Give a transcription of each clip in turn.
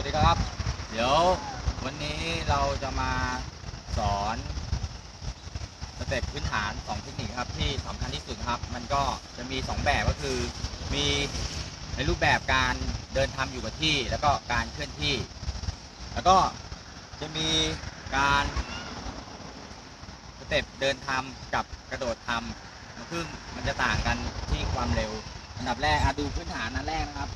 วัสดีครับ เดี๋ยววันนี้เราจะมาสอนสเต็ปพื้นฐาน2เทคนิคครับที่สำคัญที่สุดครับ มันก็จะมี 2 แบบก็คือมีในรูปแบบการเดินทำอยู่กับที่ แล้วก็การเคลื่อนที่ แล้วก็จะมีการสเต็ปเดินทำกับกระโดดทำซึ่งมันจะต่างกันที่ความเร็ว อันดับแรกดูพื้นฐานอันแรกนะครับ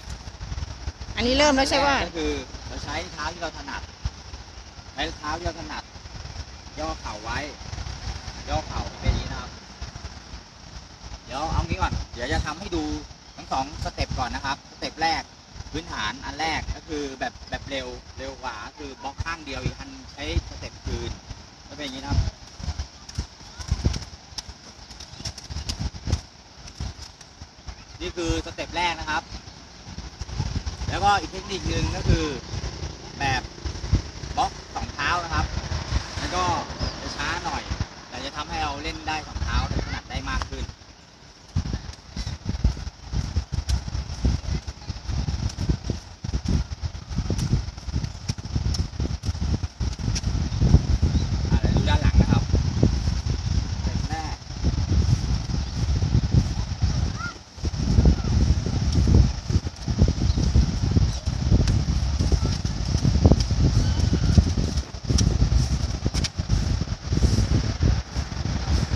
อันนี้เริ่มแล้วใช่ป่ะก็คือเราใช้เท้าที่เราถนัดใช้เท้าที่เราถนัด ย่อเข่าไว้ ย่อเข่าเป็นอย่างนี้นะครับ เดี๋ยวเอางี้ก่อน เดี๋ยวจะทำให้ดูทั้งสองสเต็ปก่อนนะครับ สเต็ปแรกพื้นฐานอันแรกก็คือแบบแบบเร็วเร็วกว่าคือบล็อกข้างเดียวอีกอันใช้สเต็ปคืนก็เป็นอย่างนี้นะครับนี่คือสเต็ปแรกนะครับ แล้วก็อีกเทคนิคหนึ่งก็คือแบบบล็อกสองเท้านะครับ แล้วก็จะช้าหน่อย แต่จะทำให้เราเล่นได้สองเท้าได้ถนัดได้มากขึ้น อ่าเดี๋ยวดูด้านหลังนะครับสเต็ปแรก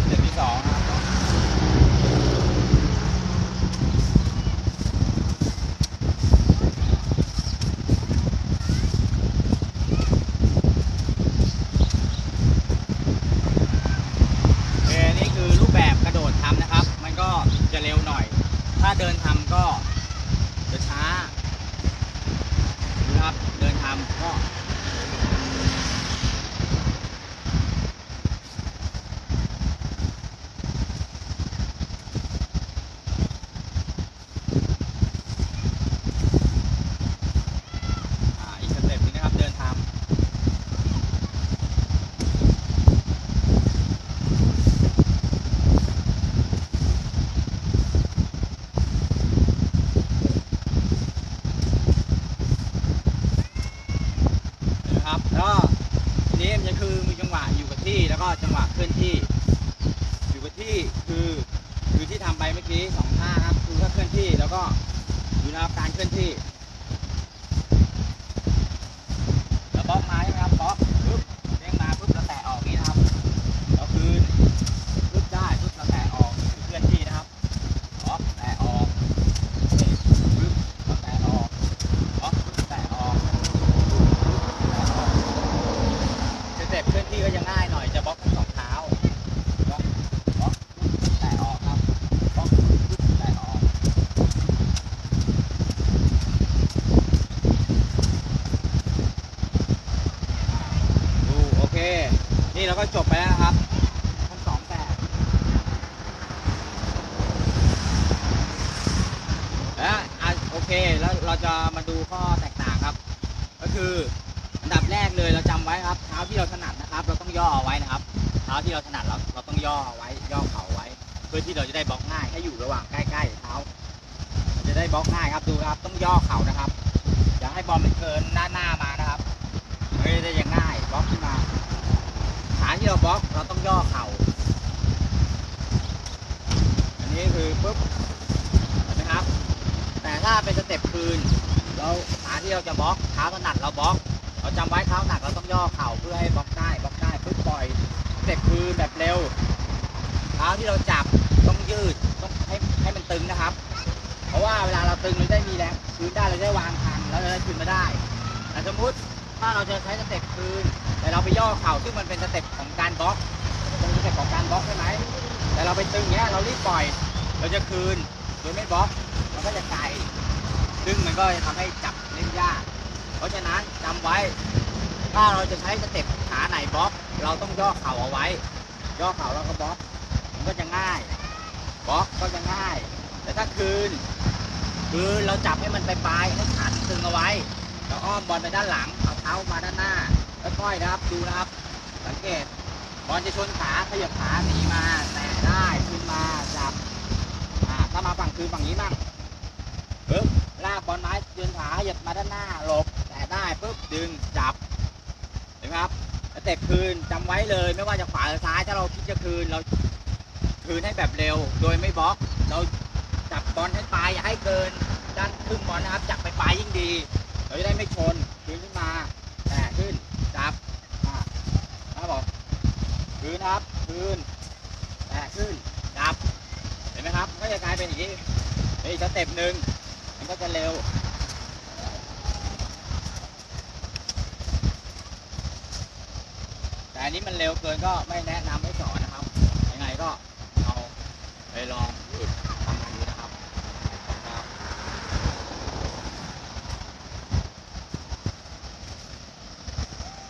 เดือนที่สองนะครับโอเคนี่คือรูปแบบกระโดดทำนะครับ มันก็จะเร็วหน่อย ถ้าเดินทำก็จะช้าดูนะครับ เดินทำก็ อ่าอีกสเต็ปหนึงนะครับเดินทำนะครับแล้ว ก็ทีนี้มันจะคือมีจังหวะอยู่กับที่แล้วก็จังหวะเคลื่อนที่ อยู่กับที่คือคือที่ทำไปเมื่อกี้สองท่าครับคือถ้าเคลื่อนที่แล้วก็อยู่นะครับการเคลื่อนที่ แล้วบล็อกไม้นะครับบล็อกปึ๊บเด้งมาปึ๊บเราแตะออกนี้นะครับเราคืนปึ๊บได้ปึ๊บเราแตะออกนี่คือเคลื่อนที่นะครับบล็อกแตะออกนี่ปึ๊บเราแตะออกบล็อกปึ๊บแตะออกปึ๊บแตะออกสเต็ปเคลื่ อนที่ก็จะง่ายหน่อยจะบล็อกทั้งสองเท้าบล็อกบล็อกแตะออกครับบล็อกแตะออกดูโอเค นี่เราก็จบไปแล้วครับทั้งสองแบบแล้วอะโอเคแล้วเราจะมาดูข้อแตกต่างครับ ก็คืออันดับแรกเลยเราจำไว้ครับ เท้าที่เราถนัดนะ ครับ เราต้องย่อเอาไว้นะครับเท้าที่เราถนัดเราเราต้องย่อเอาไว้ ย่อเข่าไว้ เพื่อที่เราจะได้บล็อกง่ายให้อยู่ระหว่างใกล้ๆเท้าจะได้บล็อกง่ายครับดูครับ ต้องย่อเข่านะครับอย่าให้บอลมันเกินหน้าหน้ามานะครับไม่ได้ยังง่ายบล็อกขึ้นมาฐาที่เราบล็อกเราต้องย่อเข่าอันนี้คือปุ๊บเห็นไหมครับ แต่ถ้าเป็นสเต็ปคืนเราฐาที่เราจะบล็อกเท้าถนัดเราบล็อกเราจำไว้เท้าหนักเราต้องย่อเข่าเพื่อให้บล็อก ปล่อยสเต็ปคืนแบบเร็วเท้าที่เราจับต้องยืดต้องให้ให้มันตึงนะครับ เพราะว่าเวลาเราตึงเราได้มีแรงคืนได้เราได้วางทันแล้วเราได้คืนมาได้แต่สมมติถ้าเราจะใช้สเต็ปคืนแต่เราไปย่อเข่าซึ่งมันเป็นสเต็ปของการบล็อกเป็นสเต็ปของการบล็อกใช่ไหมแต่เราไปตึงเงี้ยเรารีบปล่อย เราจะคืนโดยไม่บล็อกมันก็จะไกลซึ่งมันก็จะทำให้จับเล่นยาก เพราะฉะนั้นจำไว้ถ้าเราจะใช้สเต็ปขาไหนบล็อก เราต้องย่อเข่าเอาไว้ ย่อเข่าแล้วก็บล็อกมันก็จะง่ายบล็อกก็จะง่าย แต่ถ้าคืน คือเราจับให้มันไปปลายให้ขาตึงเอาไว้ แล้วอ้อมบอลไปด้านหลังเอาเท้ามาด้านหน้าค่อยๆนะครับดูนะครับ สังเกตบอลจะชนขาขยับขาหนีมาแต่ได้ขึ้นมาจับอ่าถ้ามาฝั่งคือฝั่งนี้บ้างปึ๊บลากบอลไม้ยืนขาขยับมาด้านหน้าหลบแต่ได้ปึ๊บดึงจับเห็นไหมครับ ต็ปคืนจำไว้เลย ไม่ว่าจะขวาหรือซ้ายถ้าเราคิดจะคืนเราคืนให้แบบเร็ว โดยไม่บล็อก เราจับบอลให้ปลายอย่าให้เกินด้านครึ่งบอลนะครับ จับไปปลายยิ่งดีเราจะได้ไม่ชนคืนขึ้นมาแตะขึ้นจับครับผมคืนครับคืนแตะขึ้นจับเห็นไหมครับมันก็จะกลายเป็นอย่างนี้เป็นอีกสเต็ปหนึ่งมันก็จะเร็ว แต่ อันนี้มันเร็วเกินก็ไม่แนะนำให้